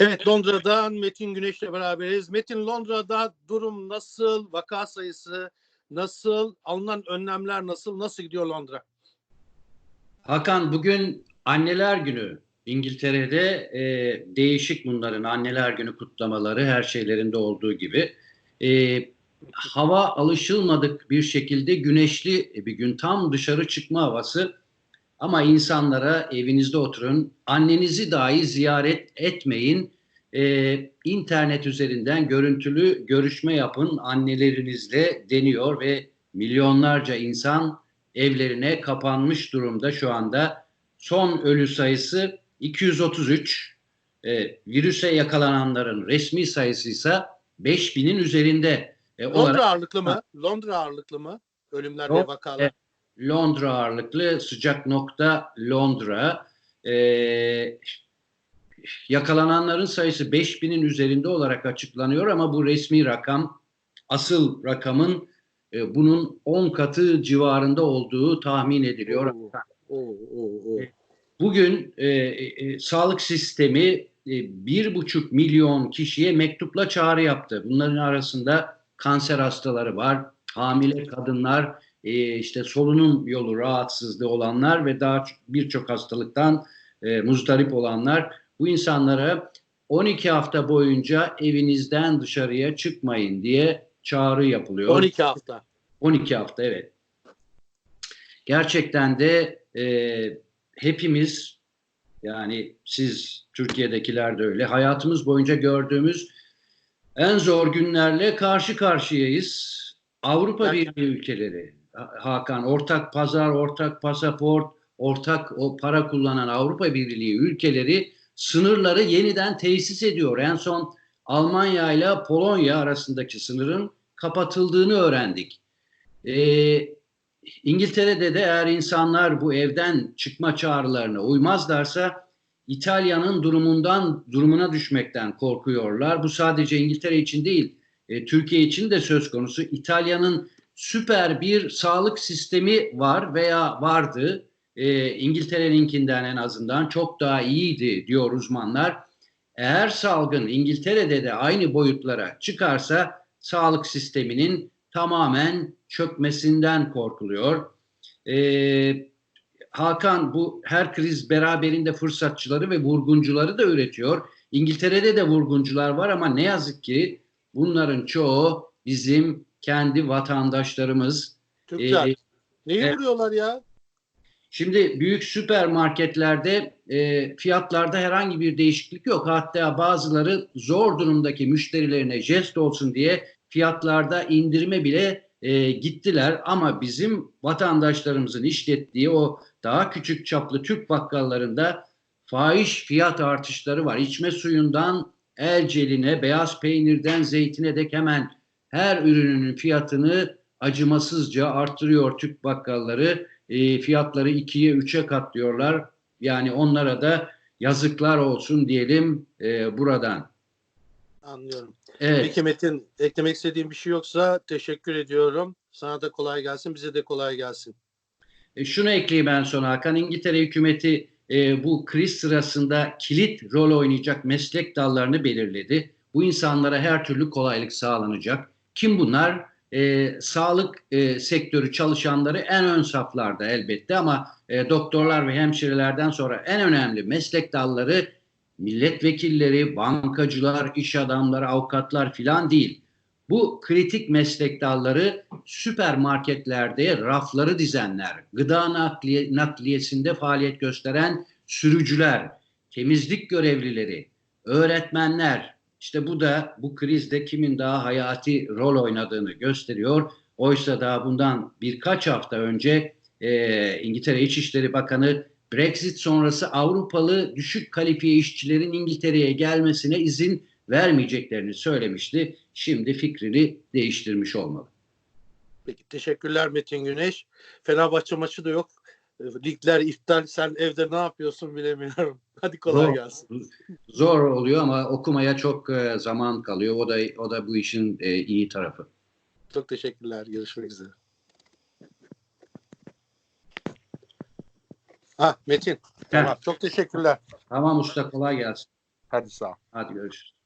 Evet Londra'dan Metin Güneş'le beraberiz. Metin Londra'da durum nasıl? Vaka sayısı nasıl? Alınan önlemler nasıl? Nasıl gidiyor Londra? Hakan bugün anneler günü İngiltere'de e, değişik bunların anneler günü kutlamaları her şeylerinde olduğu gibi. E, hava alışılmadık bir şekilde güneşli bir gün tam dışarı çıkma havası ama insanlara evinizde oturun annenizi dahi ziyaret etmeyin e, internet üzerinden görüntülü görüşme yapın annelerinizle deniyor ve milyonlarca insan evlerine kapanmış durumda şu anda. Son ölü sayısı 233. E, virüse yakalananların resmi sayısı ise 5000'in üzerinde. E, Londra olarak ağırlıklı mı? Londra ağırlıklı mı? Ölümler ve Yok, vakalar. evet. Londra ağırlıklı sıcak nokta Londra. E, yakalananların sayısı 5000'in üzerinde olarak açıklanıyor ama bu resmi rakam asıl rakamın e, bunun 10 katı civarında olduğu tahmin ediliyor. Oo, oo, oo, oo. Bugün e, e, sağlık sistemi e, bir buçuk milyon kişiye mektupla çağrı yaptı. Bunların arasında kanser hastaları var, hamile kadınlar, e, işte solunum yolu rahatsızlığı olanlar ve daha birçok hastalıktan e, muzdarip olanlar. Bu insanlara 12 hafta boyunca evinizden dışarıya çıkmayın diye çağrı yapılıyor. 12 hafta. 12 hafta evet. Gerçekten de e, hepimiz yani siz Türkiye'dekiler de öyle hayatımız boyunca gördüğümüz en zor günlerle karşı karşıyayız. Avrupa. Birliği ülkeleri Hakan ortak pazar, ortak pasaport, ortak o para kullanan Avrupa Birliği ülkeleri sınırları yeniden tesis ediyor. En son Almanya ile Polonya arasındaki sınırın kapatıldığını öğrendik. Ee, İngiltere'de de eğer insanlar bu evden çıkma çağrılarına uymazlarsa İtalya'nın durumundan durumuna düşmekten korkuyorlar. Bu sadece İngiltere için değil, e, Türkiye için de söz konusu. İtalya'nın süper bir sağlık sistemi var veya vardı. E, İngiltere'ninkinden en azından çok daha iyiydi diyor uzmanlar. Eğer salgın İngiltere'de de aynı boyutlara çıkarsa sağlık sisteminin tamamen çökmesinden korkuluyor. Ee, Hakan bu her kriz beraberinde fırsatçıları ve vurguncuları da üretiyor. İngiltere'de de vurguncular var ama ne yazık ki bunların çoğu bizim kendi vatandaşlarımız. Türkler. Ee, Neyi evet. vuruyorlar ya? Şimdi büyük süpermarketlerde e, fiyatlarda herhangi bir değişiklik yok. Hatta bazıları zor durumdaki müşterilerine jest olsun diye fiyatlarda indirime bile e, gittiler. Ama bizim vatandaşlarımızın işlettiği o daha küçük çaplı Türk bakkallarında fahiş fiyat artışları var. İçme suyundan el celine, beyaz peynirden zeytine dek hemen her ürünün fiyatını acımasızca arttırıyor Türk bakkalları e, fiyatları ikiye üçe katlıyorlar. Yani onlara da yazıklar olsun diyelim e, buradan. Anlıyorum. Evet. Peki Metin eklemek istediğin bir şey yoksa teşekkür ediyorum. Sana da kolay gelsin, bize de kolay gelsin. E, şunu ekleyeyim ben sonra Hakan. İngiltere hükümeti e, bu kriz sırasında kilit rol oynayacak meslek dallarını belirledi. Bu insanlara her türlü kolaylık sağlanacak. Kim bunlar? E, sağlık e, sektörü çalışanları en ön saflarda elbette ama e, doktorlar ve hemşirelerden sonra en önemli meslek dalları milletvekilleri, bankacılar, iş adamları, avukatlar filan değil. Bu kritik meslek dalları süpermarketlerde rafları dizenler, gıda nakliye, nakliyesinde faaliyet gösteren sürücüler, temizlik görevlileri, öğretmenler. İşte bu da bu krizde kimin daha hayati rol oynadığını gösteriyor. Oysa daha bundan birkaç hafta önce e, İngiltere İçişleri Bakanı Brexit sonrası Avrupalı düşük kalifiye işçilerin İngiltere'ye gelmesine izin vermeyeceklerini söylemişti. Şimdi fikrini değiştirmiş olmalı. Peki teşekkürler Metin Güneş. Fenerbahçe maçı da yok. Ligler iptal. Sen evde ne yapıyorsun bilemiyorum. Hadi kolay Zor. gelsin. Zor oluyor ama okumaya çok e, zaman kalıyor. O da o da bu işin e, iyi tarafı. Çok teşekkürler. Görüşmek üzere. Ha Metin. Tamam. Çok teşekkürler. Tamam usta kolay gelsin. Hadi sağ ol. Hadi görüşürüz.